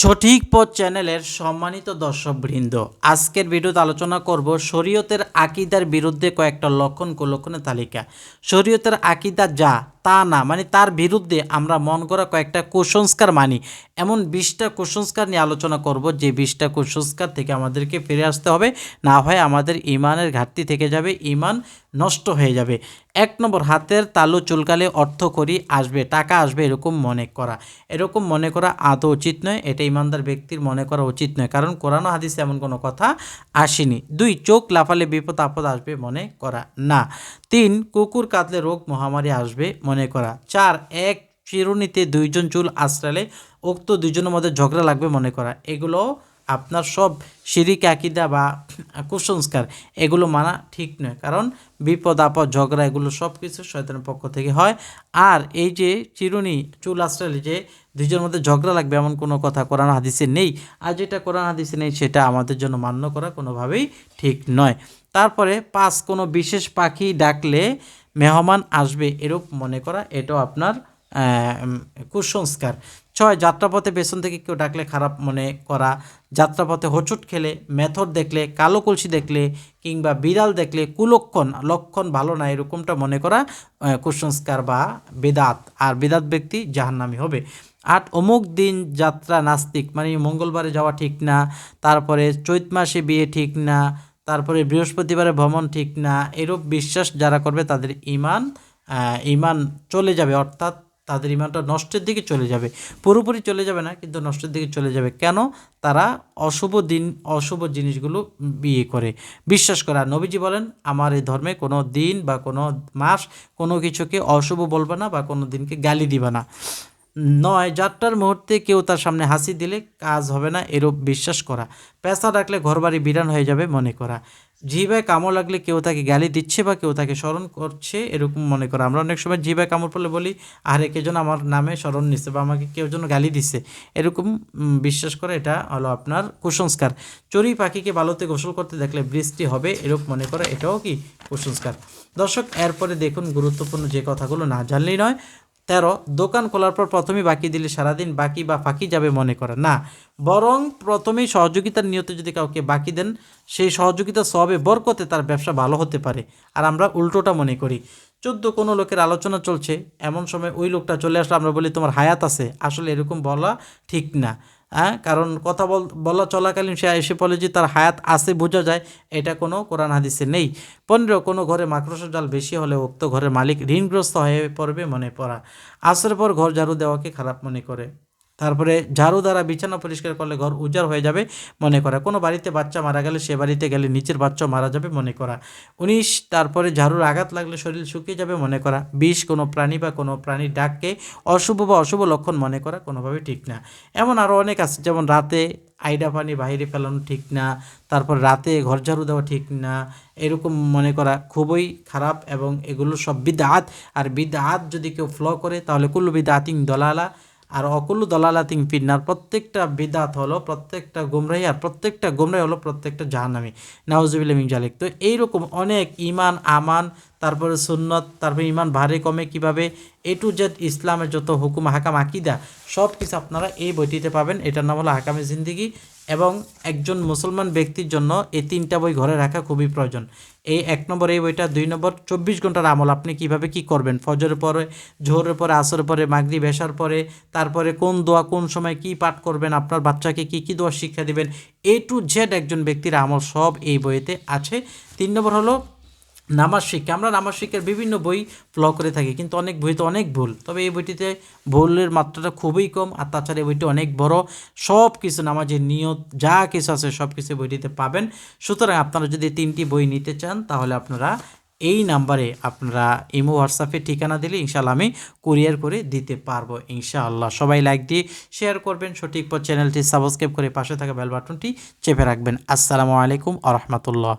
সঠিক পথ চ্যানেলের সম্মানিত দর্শকবৃন্দ, আজকের ভিডিওতে আলোচনা করব শরীয়তের আকিদার বিরুদ্ধে কয়েকটা লক্ষণ কুলক্ষণের তালিকা। শরীয়তের আকিদা যা তা না মানে তার বিরুদ্ধে আমরা মন করা কয়েকটা কুসংস্কার মানি। এমন বিশটা কুসংস্কার নিয়ে আলোচনা করব, যে বিশটা কুসংস্কার থেকে আমাদেরকে ফিরে আসতে হবে। না হয় আমাদের ইমানের ঘাটতি থেকে যাবে, ইমান নষ্ট হয়ে যাবে। এক নম্বর, হাতের তালু চুলকালে অর্থ করি আসবে, টাকা আসবে এরকম মনে করা। এরকম মনে করা আদৌ উচিত নয়, এটা ইমানদার ব্যক্তির মনে করা উচিত নয়, কারণ কোরআন হাদিসে এমন কোনো কথা আসেনি। দুই, চোখ লাফালে বিপদ আপদ আসবে মনে করা। না। তিন, কুকুর কাঁদলে রোগ মহামারী আসবে মনে করা। চার, এক চিরুনিতে দুইজন চুল আশ্রালে উক্ত দুইজনের মধ্যে ঝগড়া লাগবে মনে করা। এগুলো আপনার সব শিরিক আকিদা বা কুসংস্কার। এগুলো মানা ঠিক নয়, কারণ বিপদ, আপদ, ঝগড়া এগুলো সব কিছু শয়তানের পক্ষ থেকে হয়। আর এই যে চিরুনি চুল আশ্রালে যে দুইজনের মধ্যে ঝগড়া লাগবে এমন কোনো কথা কোরআন হাদিসে নেই। আর যেটা কোরআন হাদিসে নেই সেটা আমাদের জন্য মান্য করা কোনোভাবেই ঠিক নয়। তারপরে পাঁচ, কোনো বিশেষ পাখি ডাকলে মেহমান আসবে এরূপ মনে করা, এটাও আপনার কুসংস্কার। ছয়, যাত্রাপথে পেছন থেকে কেউ ডাকলে খারাপ মনে করা, যাত্রাপথে হোঁচট খেলে, মেথর দেখলে, কালো কলসি দেখলে, কিংবা বিড়াল দেখলে কুলক্ষণ, লক্ষণ ভালো না, এরকমটা মনে করা কুসংস্কার বা বেদাত, আর বেদাত ব্যক্তি জাহান্নামি হবে। আট, অমুক দিন যাত্রা নাস্তিক মানে মঙ্গলবারে যাওয়া ঠিক না, তারপরে চৈত মাসে বিয়ে ঠিক না তারপরে বৃহস্পতিবারে ভ্রমণ ঠিক না, এরূপ বিশ্বাস যারা করবে তাদের ইমান ইমান চলে যাবে, অর্থাৎ তাদের ইমানটা নষ্টের দিকে চলে যাবে। পুরোপুরি চলে যাবে না, কিন্তু নষ্টের দিকে চলে যাবে। কেন? তারা অশুভ দিন, অশুভ জিনিসগুলো বিয়ে করে, বিশ্বাস করে। নবীজি বলেন, আমার এই ধর্মে কোনো দিন বা কোনো মাস কোনো কিছুকে অশুভ বলবে না বা কোনো দিনকে গালি দিবে না। নয়, যাত্রার মুহূর্তে কেউ তার সামনে হাসি দিলে কাজ হবে না, এরূপ বিশ্বাস করা। পেশা ডাকলে ঘরবাড়ি বিরান হয়ে যাবে মনে করা। জিভায় কামড় লাগলে কেউ তাকে গালি দিচ্ছে বা কেউ তাকে স্মরণ করছে, এরকম মনে করা। আমরা অনেক সময় জিভায় কামড় পড়লে বলি, আরে, কে যেন আমার নামে স্মরণ নিচ্ছে বা আমাকে কেউ যেন গালি দিচ্ছে এরকম বিশ্বাস করে এটা হলো আপনার কুসংস্কার। চড়ুই পাখিকে বালুতে গোসল করতে দেখলে বৃষ্টি হবে এরকম মনে করা এটাও কি কুসংস্কার? দর্শক, এরপরে দেখুন গুরুত্বপূর্ণ যে কথাগুলো না জানলেই নয়। তেরো, দোকান খোলার পর প্রথমেই বাকি দিলে সারাদিন বাকি বা ফাঁকি যাবে মনে করে। না, বরং প্রথমেই সহযোগিতার নিয়তে যদি কাউকে বাকি দেন, সেই সহযোগিতা সবে বরকতে তার ব্যবসা ভালো হতে পারে। আর আমরা উল্টোটা মনে করি, চোদ্দ কোনো লোকের আলোচনা চলছে, এমন সময় ওই লোকটা চলে আসলে, আমরা বলি, তোমার হায়াত আছে। আসলে এরকম বলা ঠিক না। হ্যাঁ? কারণ কথা বল, বলা চলাকালীন সে এসে বলে যে তার হায়াত আছে বোঝা যায়, এটা কোনো কোরআন হাদিসে নেই। পনেরো, কোনো ঘরে মাকড়সার জাল বেশি হলে উক্ত ঘরের মালিক ঋণগ্রস্ত হয়ে পড়বে মনে পড়া। আসরের পর ঘর ঝাড়ু দেওয়াকে খারাপ মনে করে। তারপরে ঝাড়ু দ্বারা বিছানা পরিষ্কার করলে ঘর উজাড় হয়ে যাবে, মনে করা। কোনো বাড়িতে বাচ্চা মারা গেলে সে বাড়িতে গেলে নিচের বাচ্চা মারা যাবে, মনে করা। উনিশ, তারপরে ঝাড়ুর আঘাত লাগলে শরীর শুকিয়ে যাবে, মনে করা। বিশ কোনো প্রাণী বা কোনো প্রাণীর ডাককে অশুভ বা অশুভ লক্ষণ মনে করা কোনোভাবে ঠিক না। এমন আরও অনেক আছে, যেমন রাতে আইডা পানি বাইরে ফেলানো ঠিক না, তারপর রাতে ঘর ঝাড়ু দেওয়া ঠিক না, এরকম মনে করা খুবই খারাপ এবং এগুলো সব বিদাত। আর বিদাত যদি কেউ ফ্ল করে, তাহলে কুল্লু বিদাতিং দলালা। আর অকুল্লু দলালাতিং ফিন্নার প্রত্যেকটা বিদাত হলো, প্রত্যেকটা গুমরাহি আর প্রত্যেকটা গুমরাহি হলো প্রত্যেকটা জাহানামি নাউজুবিল্লাহ মিন জালিক। তো এইরকম অনেক ইমান আমান তারপরে সুন্নত, তারপরে ইমান ভারে কমে কীভাবে? এ টু জেড ইসলামের যত হুকুম, হাকাম, আকিদা, সব কিছু আপনারা এই বইটিতে পাবেন। এটার নাম হলো হাকামে জিন্দিগি এবং একজন মুসলমান ব্যক্তির জন্য এই তিনটা বই ঘরে রাখা খুবই প্রয়োজন। এই এক নম্বর এই বইটা, দুই নম্বর, চব্বিশ ঘণ্টার আমল। আপনি কীভাবে কি করবেন? ফজরের পরে ঝোরের পরে, আসরের পরে মাগরি বেশার পরে, তারপরে কোন দোয়া কোন সময় কি পাঠ করবেন? আপনার বাচ্চাকে কি কি দোয়া শিক্ষা দিবেন? এ টু জেড একজন ব্যক্তির আমল সব এই বইতে আছে। তিন নম্বর হলো নামাজ শিক্ষা আমরা নামাজ শিক্ষার বিভিন্ন বই ফলো করে থাকি, কিন্তু অনেক বইতে অনেক ভুল। তবে এই বইটিতে ভুলের মাত্রাটা খুবই কম, আর তাছাড়া এই বইটি অনেক বড়। সব কিছু নামাজের নিয়ত, যা কিছু আছে সব কিছু বইটিতে পাবেন। সুতরাং আপনারা যদি তিনটি বই নিতে চান, তাহলে আপনারা এই নাম্বারে আপনারা ইমো, হোয়াটসঅ্যাপে ঠিকানা দিলে ইনশাল্লাহ আমি কুরিয়ার করে দিতে পারব ইনশাআল্লাহ। সবাই লাইক দিয়ে শেয়ার করবেন, সঠিক পর চ্যানেলটি সাবস্ক্রাইব করে পাশে থাকা বেল বাটনটি চেপে রাখবেন। আসসালামু আলাইকুম আ রহমতুল্লাহ।